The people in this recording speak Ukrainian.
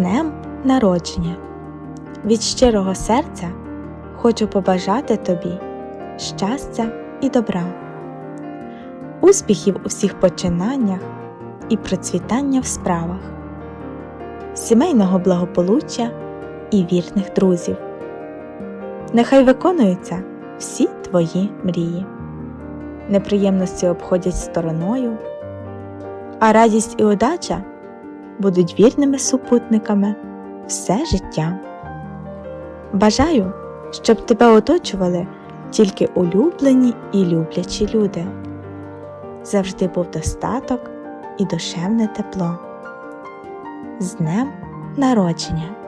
днем народження! Від щирого серця хочу побажати тобі щастя і добра, успіхів у всіх починаннях і процвітання в справах, сімейного благополуччя і вірних друзів. Нехай виконуються всі твої мрії. Неприємності обходять стороною, а радість і удача будуть вірними супутниками все життя. Бажаю, щоб тебе оточували тільки улюблені і люблячі люди. Завжди був достаток і душевне тепло. З днем народження!